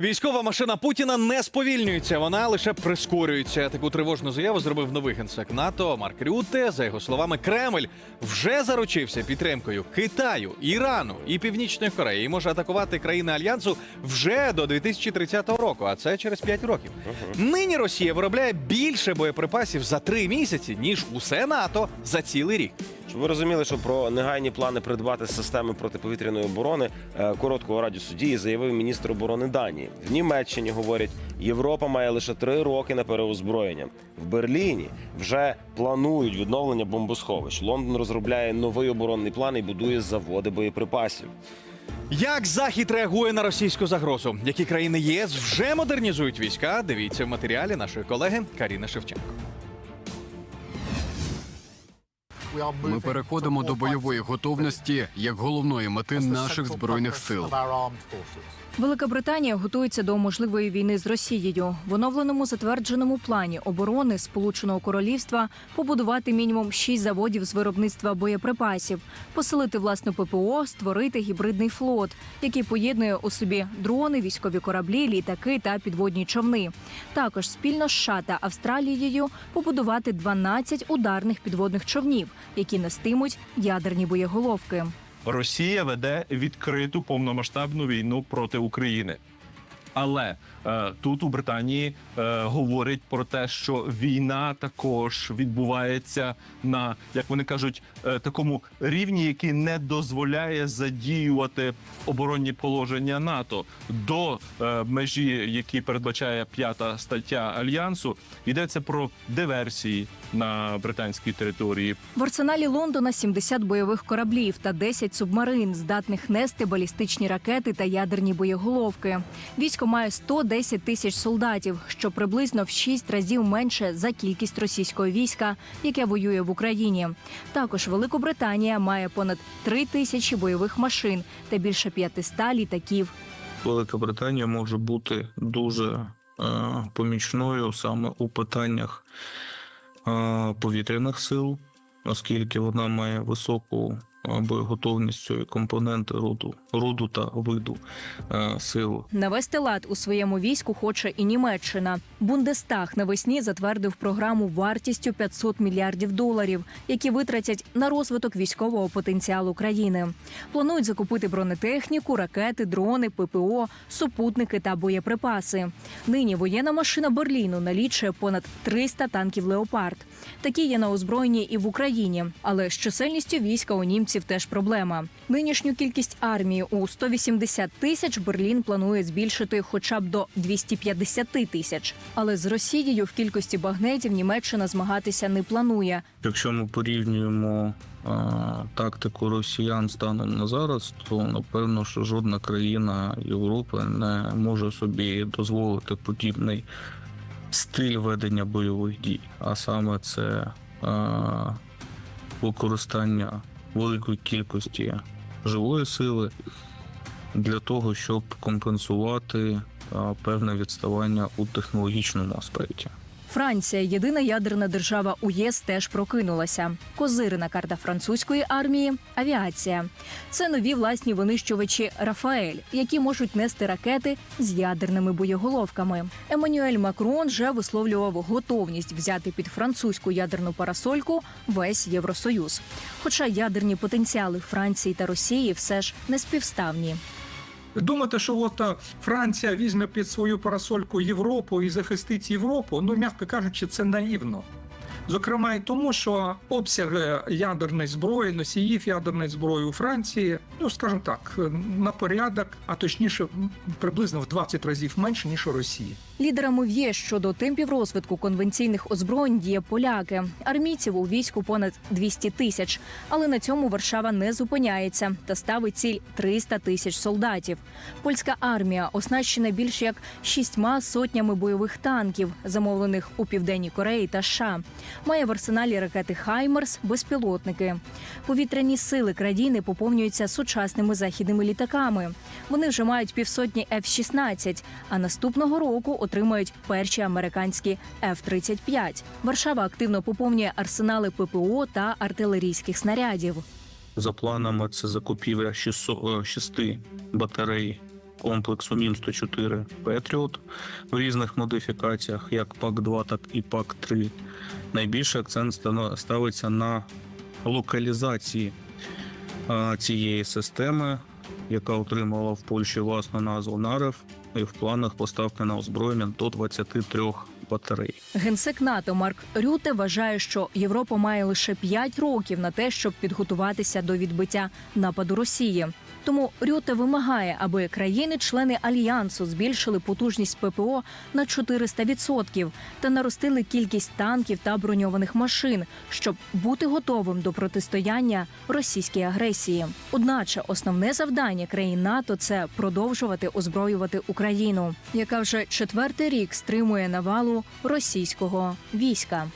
Військова машина Путіна не сповільнюється, вона лише прискорюється. Таку тривожну заяву зробив новий генсек НАТО Марк Рютте. За його словами, Кремль вже заручився підтримкою Китаю, Ірану і Північної Кореї і може атакувати країни альянсу вже до 2030 року. А це через 5 років. Нині Росія виробляє більше боєприпасів за 3 місяці ніж усе НАТО за цілий рік. Щоб ви розуміли, що про негайні плани придбати системи протиповітряної оборони е, короткого радіусу дії заявив міністр оборони Данії. В Німеччині говорять, Європа має лише три роки на переозброєння. В Берліні вже планують відновлення бомбосховищ. Лондон розробляє новий оборонний план і будує заводи боєприпасів. Як Захід реагує на російську загрозу? Які країни ЄС вже модернізують війська? Дивіться в матеріалі нашої колеги Каріни Шевченко. Ми переходимо до бойової готовності як головної мети наших збройних сил. Велика Британія готується до можливої війни з Росією. В оновленому затвердженому плані оборони Сполученого Королівства побудувати мінімум шість заводів з виробництва боєприпасів, посилити власну ППО, створити гібридний флот, який поєднує у собі дрони, військові кораблі, літаки та підводні човни. Також спільно з США та Австралією побудувати 12 ударних підводних човнів, які нестимуть ядерні боєголовки. Росія веде відкриту повномасштабну війну проти України. Але е, тут у Британії е, говорять про те, що війна також відбувається на, як вони кажуть, е, такому рівні, який не дозволяє задіювати оборонні положення НАТО до е, межі, які передбачає п'ята стаття альянсу. Йдеться про диверсії на британській території, В арсеналі Лондона 70 бойових кораблів та 10 субмарин, здатних нести балістичні ракети та ядерні боєголовки. Військо має 110 тисяч солдатів, що приблизно в 6 разів менше за кількість російського війська, яке воює в Україні. Також Великобританія має понад 3 тисячі бойових машин та більше 500 літаків. Велика Британія може бути дуже е, помічною саме у питаннях е, повітряних сил, оскільки вона має високу боєготовність цієї компоненти роду, роду та виду е, сил Навести лад у своєму війську хоче і Німеччина. Бундестаг навесні затвердив програму вартістю 500 мільярдів доларів, які витратять на розвиток військового потенціалу країни. Планують закупити бронетехніку, ракети, дрони, ППО, супутники та боєприпаси. Нині воєнна машина Берліну налічує понад 300 танків Леопард. Такі є на озброєнні і в Україні, але з чисельністю війська у німців теж проблема. Нинішню кількість армії у 180 тисяч Берлін планує збільшити хоча б до 250 тисяч. Але з Росією в кількості багнетів Німеччина змагатися не планує. Якщо ми порівнюємо е, тактику росіян станом на зараз, то напевно, що жодна країна Європи не може собі дозволити подібний стиль ведення бойових дій, а саме це е, використання великої кількості живої сили для того, щоб компенсувати певне відставання у технологічному аспекті. Франція, єдина ядерна держава у ЄС, теж прокинулася. Козирина карта французької армії авіація. Це нові власні винищувачі Рафаель, які можуть нести ракети з ядерними боєголовками. Еммануель Макрон вже висловлював готовність взяти під французьку ядерну парасольку весь Євросоюз. Хоча ядерні потенціали Франції та Росії все ж не співставні. Думати, що от е, Франція візьме під свою парасольку Європу і захистить Європу, ну м'яко кажучи, це наївно. Зокрема, і тому, що обсяги ядерної зброї, носіїв ядерної зброї у Франції, ну скажімо так, на порядок, а точніше, приблизно в 20 разів менше ніж у Росії. Лідерами в ЄС щодо темпів розвитку конвенційних озброєнь є поляки. Армійців у війську понад 200 тисяч. Але на цьому Варшава не зупиняється та ставить ціль 300 тисяч солдатів. Польська армія оснащена більш як шістьма сотнями бойових танків, замовлених у південній Кореї та США. Має в арсеналі ракети Хаймерс, безпілотники. Повітряні сили країни поповнюються сучасними західними літаками. Вони вже мають півсотні F-16, а наступного року отримають перші американські F-35. Варшава активно поповнює арсенали ППО та артилерійських снарядів. За планами, це закупівля 600, е, батарей комплексу Мін-104 Петріот в різних модифікаціях, як ПАК-2, так і ПАК-3. Найбільший акцент ставиться на локалізації цієї системи, яка отримала в Польщі власну назву НАРЕВ, і в планах поставки на озброєння до 23 батарей. Генсек НАТО Марк Рюте вважає, що Європа має лише 5 років на те, щоб підготуватися до відбиття нападу Росії. Тому Рюте вимагає, аби країни-члени альянсу збільшили потужність ППО на 400% та наростили кількість танків та броньованих машин, щоб бути готовим до протистояння російській агресії. Одначе основне завдання країн НАТО це продовжувати озброювати Україну, яка вже четвертий рік стримує навалу російського війська.